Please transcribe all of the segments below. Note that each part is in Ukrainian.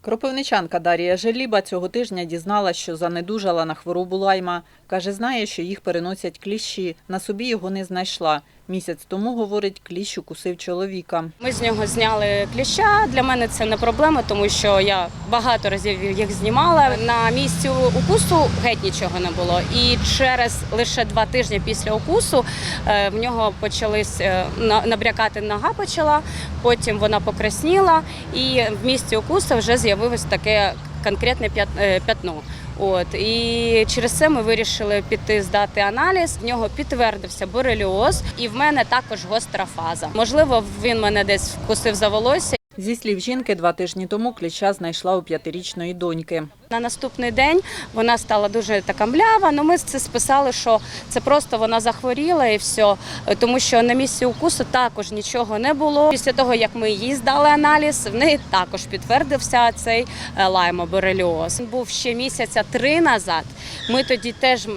Кропивничанка Дарія Желіба цього тижня дізналась, що занедужала на хворобу лайма. Каже, знає, що їх переносять кліщі. На собі його не знайшла. Місяць тому, говорить, кліщ укусив чоловіка. Ми з нього зняли кліща. Для мене це не проблема, тому що я багато разів їх знімала. На місці укусу геть нічого не було. І через лише два тижні після укусу е, в нього почались е, на- набрякати нога почала, потім вона покрасніла, і в місці укусу вже з'явилось таке конкретне е, п'ятно. От і через це ми вирішили піти здати аналіз. В нього підтвердився бореліоз, і в мене також гостра фаза. Можливо, він мене десь вкусив за волосся. Зі слів жінки, два тижні тому кліща знайшла у п'ятирічної доньки. На наступний день вона стала дуже така млява. Ну ми це списали, що це просто вона захворіла і все. Тому що на місці укусу також нічого не було. Після того як ми їй здали аналіз, в неї також підтвердився цей е, лаймобореліоз. Він був ще місяця три назад. Ми тоді теж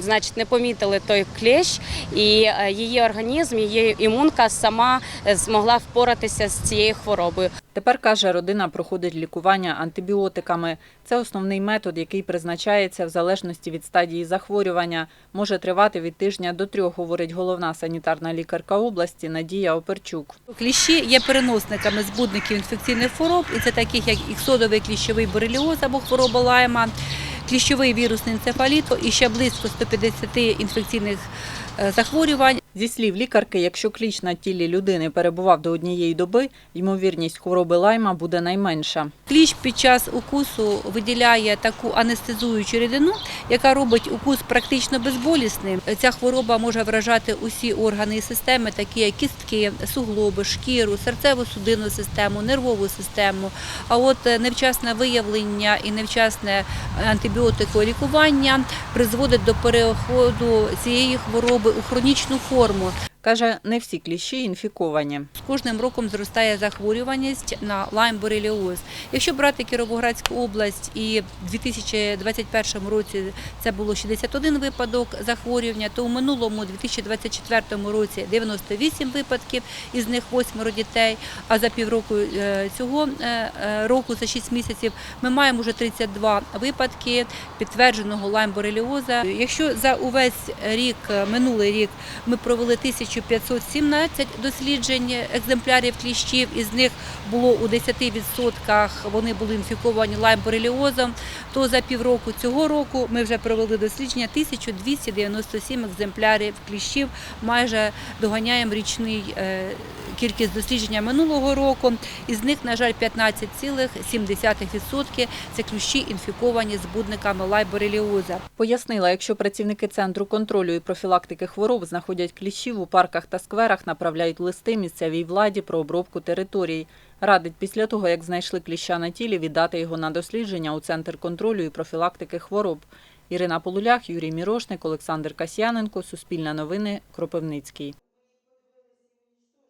значить не помітили той клещ, і е, її організм, її імунка сама е, змогла впоратися з цією хворобою. Тепер, каже, родина проходить лікування антибіотиками. Це основний метод, який призначається в залежності від стадії захворювання. Може тривати від тижня до трьох, говорить головна санітарна лікарка області Надія Оперчук. Кліщі є переносниками збудників інфекційних хвороб, і це таких як іксодовий кліщовий бореліоз або хвороба лайма, кліщовий вірусний енцефаліт і ще близько 150 інфекційних е, захворювань. Зі слів лікарки, якщо кліщ на тілі людини перебував до однієї доби, ймовірність хвороби лайма буде найменша. Кліщ під час укусу виділяє таку анестезуючу рідину, яка робить укус практично безболісним. Ця хвороба може вражати усі органи і системи, такі як кістки, суглоби, шкіру, серцево-судинну систему, нервову систему. А от е, невчасне виявлення і невчасне антибіотиколікування призводить до переходу цієї хвороби у хронічну форму форму. Каже, не всі кліщі інфіковані. З кожним роком зростає захворюваність на лайм-бореліоз. Якщо брати Кіровоградську область, і в 2021 році це було 61 випадок захворювання, то у минулому 2024 році 98 випадків, із них восьмеро дітей. А за півроку е, цього е, е, року, за 6 місяців, ми маємо вже 32 випадки підтвердженого лайм-бореліоза. Якщо за увесь рік, минулий рік, ми провели 1517 досліджень екземплярів кліщів, із них було у 10% вони були інфіковані лайм-бореліозом, то за півроку цього року ми вже провели дослідження 1297 екземплярів кліщів, майже доганяємо річний е, кількість дослідження минулого року. Із них, на жаль, 15,7% це кліщі інфіковані збудниками лайм-бореліоза. Пояснила, якщо працівники центру контролю і профілактики хвороб знаходять кліщів у парках та скверах, направляють листи місцевій владі про обробку територій. Радить після того, як знайшли кліща на тілі, віддати його на дослідження у центр контролю і профілактики хвороб. Ірина Полулях, Юрій Мірошник, Олександр Касьяненко, Суспільне новини, Кропивницький.